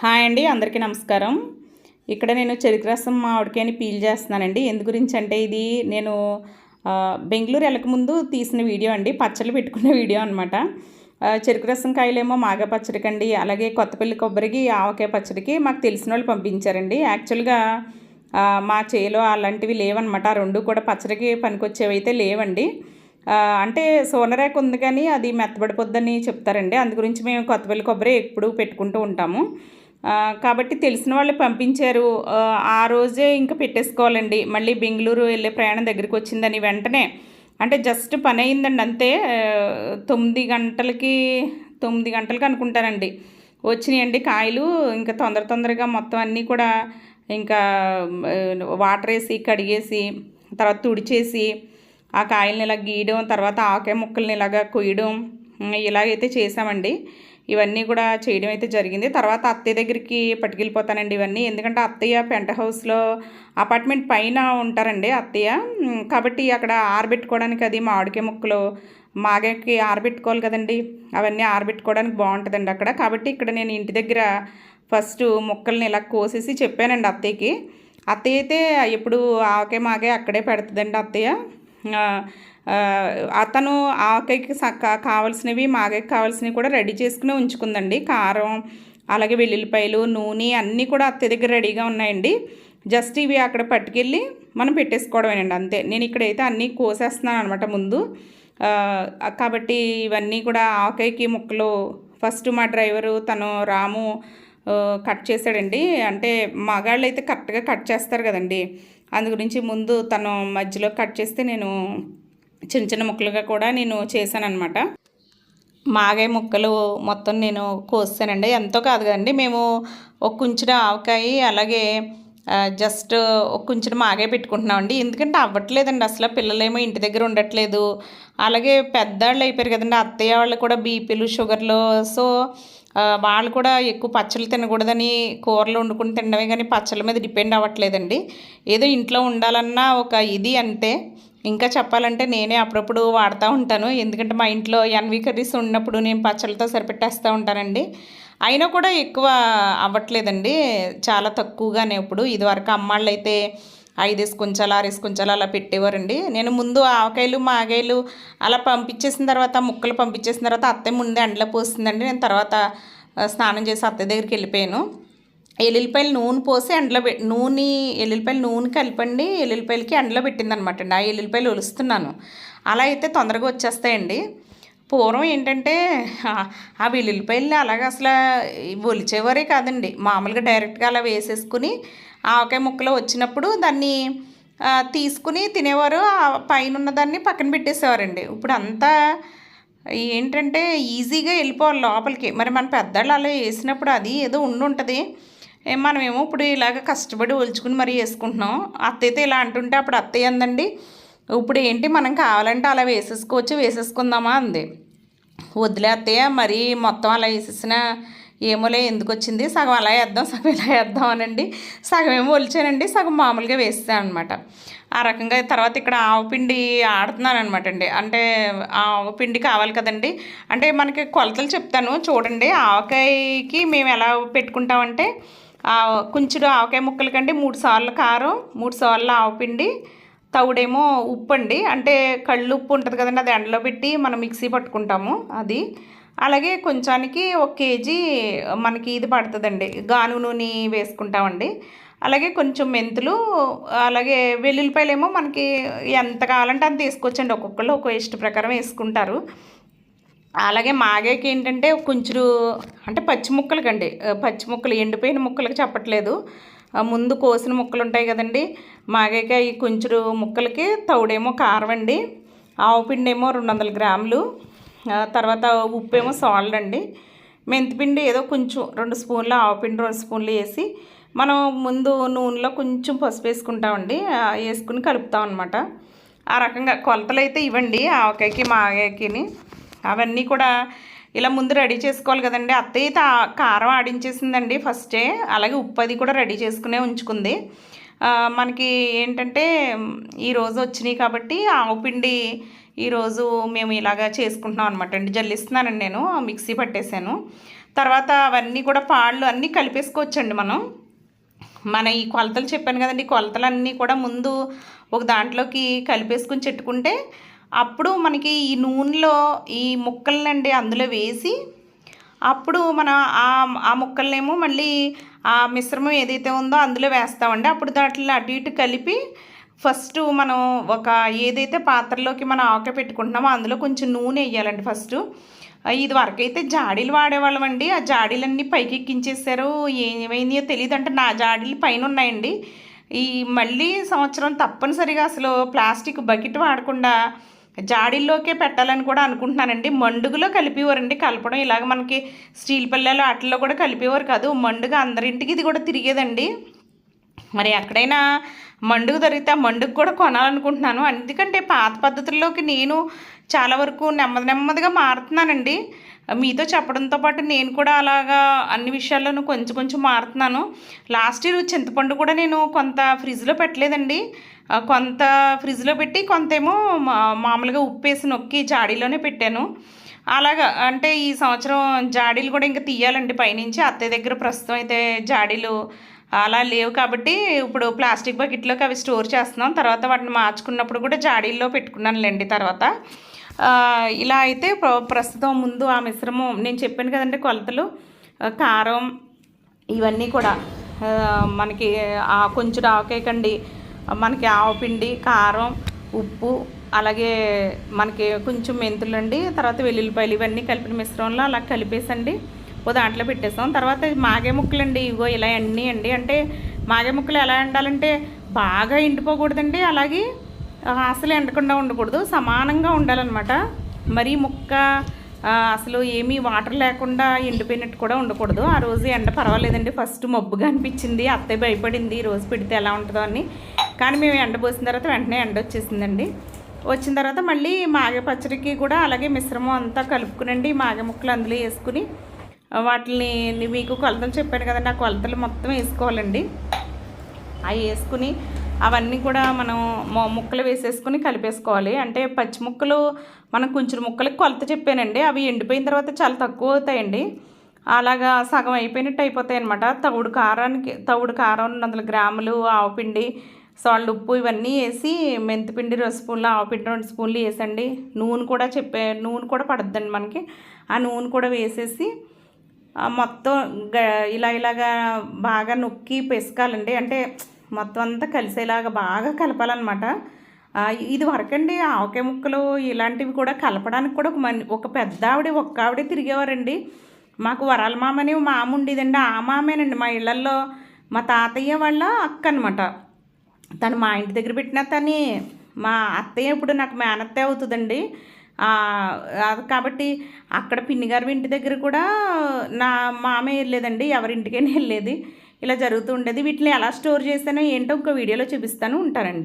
Hi అండి అందరికీ నమస్కారం. ఇక్కడ నేను చెరుకు రసం మామిడికాయని పీల్ చేస్తున్నానండి. ఎందు గురించి అంటే ఇది నేను బెంగళూరు వెళ్ళకముందు తీసిన వీడియో అండి. పచ్చళ్ళు పెట్టుకునే వీడియో అనమాట చెరుకు రసం కాయలేమో మాగా పచ్చడికండి. అలాగే కొత్తపల్లి కొబ్బరికి ఆవకాయ పచ్చడికి మాకు తెలిసిన వాళ్ళు పంపించారండి. యాక్చువల్గా మా చేలో అలాంటివి లేవన్నమాట. రెండు కూడా పచ్చడికి పనికొచ్చేవి అయితే లేవండి అంటే సోనరేక ఉంది కానీ అది మెత్తబడిపోద్దని చెప్తారండి. అందు గురించి మేము కొత్తపల్లి కొబ్బరి ఎప్పుడు పెట్టుకుంటూ ఉంటాము. కాబట్టి తెలిసిన వాళ్ళు పంపించారు. ఆ, రోజే ఇంకా పెట్టేసుకోవాలండి. మళ్ళీ బెంగళూరు వెళ్ళే ప్రయాణం దగ్గరికి వచ్చిందని వెంటనే. అంటే జస్ట్ పని అయిందండి అంతే. తొమ్మిది గంటలకి తొమ్మిది గంటలకి అనుకుంటానండి. వచ్చినాయండి కాయలు. ఇంకా తొందర తొందరగా మొత్తం అన్నీ కూడా ఇంకా వాటర్ వేసి కడిగేసి తర్వాత తుడిచేసి ఆ కాయల్ని ఇలా గీయడం తర్వాత ఆకాయ ముక్కల్ని ఇలాగా కొయ్యడం ఇలాగైతే చేసామండి. ఇవన్నీ కూడా చేయడం అయితే జరిగింది. తర్వాత అత్తయ్య దగ్గరికి పట్టుకెళ్ళిపోతానండి ఇవన్నీ. ఎందుకంటే అత్తయ్య పెంట హౌస్లో అపార్ట్మెంట్ పైన ఉంటారండి అత్తయ్య. కాబట్టి అక్కడ ఆరబెట్టుకోవడానికి అది మామిడికాయ ముక్కలు మాగకి ఆరబెట్టుకోవాలి కదండి. అవన్నీ ఆరబెట్టుకోవడానికి బాగుంటుందండి అక్కడ. కాబట్టి ఇక్కడ నేను ఇంటి దగ్గర ఫస్ట్ ముక్కల్ని ఇలా కోసేసి చెప్పానండి అత్తయ్యకి. అత్తయ్య అయితే ఎప్పుడు ఆకే మాగే అక్కడే పెడుతుందండి అత్తయ్య. అతను ఆకైకి సక్క కావాల్సినవి మాకైకి కావాల్సినవి కూడా రెడీ చేసుకుని ఉంచుకుందండి. కారం అలాగే వెల్లుల్లిపాయలు నూనె అన్నీ కూడా అత్త దగ్గర రెడీగా ఉన్నాయండి. జస్ట్ ఇవి అక్కడ పట్టుకెళ్ళి మనం పెట్టేసుకోవడమేనండి అంతే. నేను ఇక్కడైతే అన్నీ కోసేస్తున్నాను అనమాట ముందు. కాబట్టి ఇవన్నీ కూడా ఆకైకి ముక్కలు ఫస్ట్ మా డ్రైవరు తను రాము కట్ చేశాడండి. అంటే మగాళ్ళు అయితే కరెక్ట్గా కట్ చేస్తారు కదండి. అందు గురించి ముందు తను మధ్యలో కట్ చేస్తే నేను చిన్న చిన్న ముక్కలుగా కూడా నేను చేశానన్నమాట. మాగాయ ముక్కలు మొత్తం నేను కోసానండి ఎంతో కాదు కదండి. మేము ఒక కుంచిన ఆవకాయ అలాగే జస్ట్ ఒక కుంచిన మాగాయ పెట్టుకుంటున్నామండి. ఎందుకంటే అవ్వట్లేదండి అసలు. పిల్లలేమో ఇంటి దగ్గర ఉండట్లేదు. అలాగే పెద్దవాళ్ళు అయిపోయారు కదండి. అత్తయ్య వాళ్ళు కూడా బీపీలు షుగర్లు. సో వాళ్ళు కూడా ఎక్కువ పచ్చళ్ళు తినకూడదని కూరలు వండుకుని తినడమే కానీ పచ్చళ్ళ మీద డిపెండ్ అవ్వట్లేదండి. ఏదో ఇంట్లో ఉండాలన్న ఒక ఇది అంతే ఇంకా చెప్పాలంటే నేనే అప్పుడప్పుడు వాడుతూ ఉంటాను. ఎందుకంటే మా ఇంట్లో ఎన్వి కర్రీస్ ఉన్నప్పుడు నేను పచ్చళ్ళతో సరిపెట్టేస్తూ ఉంటానండి. అయినా కూడా ఎక్కువ అవ్వట్లేదండి. చాలా తక్కువగానే ఇప్పుడు. ఇదివరకు అమ్మాళ్ళు అయితే ఐదేసి కొంచాలు ఆరేసి కొంచాలు అలా పెట్టేవారండి. నేను ముందు ఆవకాయలు మాగాయలు అలా పంపించేసిన తర్వాత ముక్కలు పంపించేసిన తర్వాత అత్తయ్య ముందే ఎండలో పోస్తుందండి. నేను తర్వాత స్నానం చేసి అత్తయ్య దగ్గరికి వెళ్ళిపోయాను. ఎల్లుల్లిపాయలు నూనె పోసి ఎండలో పె నూనె ఎల్లుల్లిపాయలు నూనె కలిపండి ఎల్లుల్లిపాయలకి ఎండలో పెట్టిందనమాట అండి. ఆ ఎల్లుల్లిపాయలు ఒలుస్తున్నాను. అలా అయితే తొందరగా వచ్చేస్తాయండి. పూర్వం ఏంటంటే ఆ- ఆ అలాగ అసలు ఒలిచేవారే కాదండి. మామూలుగా డైరెక్ట్గా అలా వేసేసుకుని ఆవకాయ ముక్కలు వచ్చినప్పుడు దాన్ని తీసుకుని తినేవారు. ఆ పైన ఉన్నదాన్ని పక్కన పెట్టేసేవారండి. ఇప్పుడు అంతా ఏంటంటే ఈజీగా వెళ్ళిపోవాలి లోపలికి. మరి మన పెద్దవాళ్ళు అలా వేసినప్పుడు అది ఏదో ఉండి ఉంటుంది మనమేమో ఇప్పుడు ఇలాగ కష్టపడి ఒలుచుకుని మరీ వేసుకుంటున్నాం. అత్తయ్యతో ఇలా అంటుంటే అప్పుడు అత్తయ్య అందండి ఇప్పుడు ఏంటి మనం కావాలంటే అలా వేసేసుకోవచ్చు వేసేసుకుందామా? అంది. వదిలే అత్తయ్య మరీ మొత్తం అలా వేసేసిన ఏమోలే ఎందుకు వచ్చింది? సగం అలా వేద్దాం సగం ఇలా వేద్దాం అనండి. సగం ఏమో ఒలిచానండి సగం మామూలుగా వేస్తాను అనమాట ఆ రకంగా తర్వాత ఇక్కడ ఆవపిండి ఆడుతున్నాను అనమాట అండి. అంటే ఆవపిండి కావాలి కదండి. అంటే మనకి కొలతలు చెప్తాను చూడండి. ఆవకాయకి మేము ఎలా పెట్టుకుంటామంటే కొంచెం ఆవకాయ ముక్కల కంటే మూడు సార్లు కారం మూడు సార్లు ఆవపిండి తవుడేమో ఉప్పు అండి అంటే కళ్ళు ఉప్పు ఉంటుంది కదండి అది ఎండలో పెట్టి మనం మిక్సీ పట్టుకుంటాము అది. అలాగే కొంచానికి ఒక కేజీ మనకి ఇది పడుతుందండి గాను నూనె వేసుకుంటామండి. అలాగే కొంచెం మెంతులు అలాగే వెల్లుల్లిపాయలు ఏమో మనకి ఎంత కావాలంటే అంత వేసుకోవచ్చండి. ఒక్కొక్కళ్ళు ఒక్కో ఇష్ట ప్రకారం వేసుకుంటారు. అలాగే మాగేకి ఏంటంటే కొంచెం అంటే పచ్చి ముక్కలకండి. పచ్చి ముక్కలు ఎండిపోయిన ముక్కలకి చెప్పట్లేదు. ముందు కోసిన ముక్కలు ఉంటాయి కదండి. మాగేకి అవి కొంచెం ముక్కలకి తౌడేమో కారం అండి ఆవు పిండి ఏమో రెండు వందల గ్రాములు. తర్వాత ఉప్పు ఏమో సాల్ట్ అండి మెంతిపిండి ఏదో కొంచెం రెండు స్పూన్లు ఆవపిండి రెండు స్పూన్లు వేసి మనం ముందు నూనెలో కొంచెం పసుపు వేసుకుంటామండి. వేసుకుని కలుపుతాం అనమాట ఆ రకంగా కొలతలు అయితే ఇవ్వండి ఆవకాయకి మాగాయకిని అవన్నీ కూడా ఇలా ముందు రెడీ చేసుకోవాలి కదండి. అత్తయ్య అయితే కారం ఆడించేసిందండి ఫస్టే. అలాగే ఉప్పు అది కూడా రెడీ చేసుకునే ఉంచుకుంది. మనకి ఏంటంటే ఈరోజు వచ్చినాయి కాబట్టి ఆవుపిండి ఈరోజు మేము ఇలాగా చేసుకుంటున్నాం అనమాట అండి. జల్లిస్తున్నానండి నేను మిక్సీ పట్టేశాను తర్వాత అవన్నీ కూడా పాళ్ళు అన్నీ కలిపేసుకోవచ్చండి మనం. మన ఈ కొలతలు చెప్పాను కదండి కొలతలు కొలతలన్నీ కూడా ముందు ఒక దాంట్లోకి కలిపేసుకుని చెట్టుకుంటే అప్పుడు మనకి ఈ నూనెలో ఈ ముక్కలనండి అందులో వేసి అప్పుడు మన ఆ ముక్కలనేమో మళ్ళీ ఆ మిశ్రమం ఏదైతే ఉందో అందులో వేస్తామండి. అప్పుడు దాంట్లో అటు ఇటు కలిపి ఫస్ట్ మనం ఒక ఏదైతే పాత్రలోకి మనం ఆక పెట్టుకుంటున్నామో అందులో కొంచెం నూనె వేయాలండి ఫస్ట్. ఇది వరకైతే జాడీలు వాడేవాళ్ళం అండి ఆ జాడీలన్నీ పైకి ఎక్కించేశారు ఏమైందో తెలియదు అంటే నా జాడీలు పైన ఉన్నాయండి ఈ మళ్ళీ సంవత్సరం తప్పనిసరిగా అసలు ప్లాస్టిక్ బకెట్ వాడకుండా జాడీల్లోకే పెట్టాలని కూడా అనుకుంటున్నానండి. మండుగులో కలిపేవారండి. కలపడం ఇలాగ మనకి స్టీల్ పల్లెలు వాటిల్లో కూడా కలిపేవారు కాదు. మండుగ అందరింటికి ఇది కూడా తిరిగేదండి. మరి ఎక్కడైనా మండుగు దొరికితే ఆ మండుగు కూడా కొనాలనుకుంటున్నాను. ఎందుకంటే పాత పద్ధతుల్లోకి నేను చాలా వరకు నెమ్మది నెమ్మదిగా మారుతున్నానండి. మీతో చెప్పడంతో పాటు నేను కూడా అలాగా అన్ని విషయాల్లోనూ కొంచెం కొంచెం మారుతున్నాను. లాస్ట్ ఇయర్ చింతపండు కూడా నేను కొంత ఫ్రిడ్జ్లో పెట్టలేదండి. కొంత ఫ్రిడ్జ్లో పెట్టి కొంతేమో మామూలుగా ఉప్పేసి నొక్కి జాడీలోనే పెట్టాను. అలాగా అంటే ఈ సంవత్సరం జాడీలు కూడా ఇంకా తీయాలండి. పైనుంచి అత్తయ్య దగ్గర ప్రస్తుతం అయితే జాడీలు అలా లేవు కాబట్టి ఇప్పుడు ప్లాస్టిక్ బకెట్లోకి అవి స్టోర్ చేస్తున్నాం. తర్వాత వాటిని మార్చుకున్నప్పుడు కూడా జాడీల్లో పెట్టుకున్నానులేండి తర్వాత. ఇలా అయితే ప్రస్తుతం ముందు ఆ మిశ్రమం నేను చెప్పాను కదండి కొలతలు కారం ఇవన్నీ కూడా మనకి కొంచెం ఆవకేకండి మనకి ఆవపిండి కారం ఉప్పు అలాగే మనకి కొంచెం మెంతులు అండి తర్వాత వెల్లుల్లిపాయలు ఇవన్నీ కలిపిన మిశ్రమంలో అలా కలిపేసండి. ఓ దాంట్లో పెట్టేస్తాం. తర్వాత మాగే ముక్కలు అండి ఇగో ఇలా అన్నీ అండి. అంటే మాగే ముక్కలు ఎలా వండాలంటే బాగా ఎండిపోకూడదండి. అలాగే అసలు ఎండకుండా ఉండకూడదు సమానంగా ఉండాలన్నమాట. మరీ ముక్క అసలు ఏమీ వాటర్ లేకుండా ఎండిపోయినట్టు కూడా ఉండకూడదు. ఆ రోజు ఎండ పర్వాలేదండి. ఫస్ట్ మబ్బుగా అనిపించింది అత్తయ్య భయపడింది ఈ రోజు పెడితే ఎలా ఉంటుందో అని. కానీ మేము ఎండ పోసిన తర్వాత వెంటనే ఎండ వచ్చేసిందండి. వచ్చిన తర్వాత మళ్ళీ మాగే పచ్చడికి కూడా అలాగే మిశ్రమం అంతా కలుపుకునండి మాగే ముక్కలు అందులో వేసుకుని. వాటిని మీకు కొలతలు చెప్పాను కదండి ఆ కొలతలు మొత్తం వేసుకోవాలండి. అవి వేసుకుని అవన్నీ కూడా మనం ముక్కలు వేసేసుకుని కలిపేసుకోవాలి. అంటే పచ్చి ముక్కలు మనం కొంచెం ముక్కలకి కొలత చెప్పానండి. అవి ఎండిపోయిన తర్వాత చాలా తక్కువ అవుతాయండి. అలాగా సగం అయిపోయినట్టు అయిపోతాయి అనమాట తవుడు కారానికి తవుడు కారం రెండు వందల గ్రాములు ఆవపిండి సాల్ట్ ఉప్పు ఇవన్నీ వేసి మెంతిపిండి రెండు స్పూన్లు ఆవపిండి రెండు స్పూన్లు వేసండి. నూనె కూడా చెప్పే నూనె కూడా పడుద్దండి మనకి. ఆ నూనె కూడా వేసేసి మొత్తం ఇలా ఇలాగా బాగా నొక్కి పెసకాలండి. అంటే మొత్తం అంతా కలిసేలాగా బాగా కలపాలన్నమాట. ఇది వరకండి ఆవకాయ ముక్కలు ఇలాంటివి కూడా కలపడానికి కూడా ఒక మని ఒక పెద్ద ఆవిడ ఒక్క ఆవిడే తిరిగేవారండి. మాకు వరాల మామని మామ ఉండేదండి. ఆ మామేనండి మా ఇళ్ళల్లో మా తాతయ్య వాళ్ళ అక్క అనమాట తను మా ఇంటి దగ్గర పెట్టిన తని మా అత్తయ్య ఇప్పుడు నాకు మేనత్తే అవుతుందండి. కాబట్టి అక్కడ పిన్నిగారి ఇంటి దగ్గర కూడా నా మామే వెళ్ళలేదండి ఎవరింటికైనా వెళ్ళేది. ఇలా జరుగుతూ ఉండేది. వీటిని ఎలా స్టోర్ చేశానో ఏంటో ఇంకో వీడియోలో చూపిస్తాను. ఉంటారండి.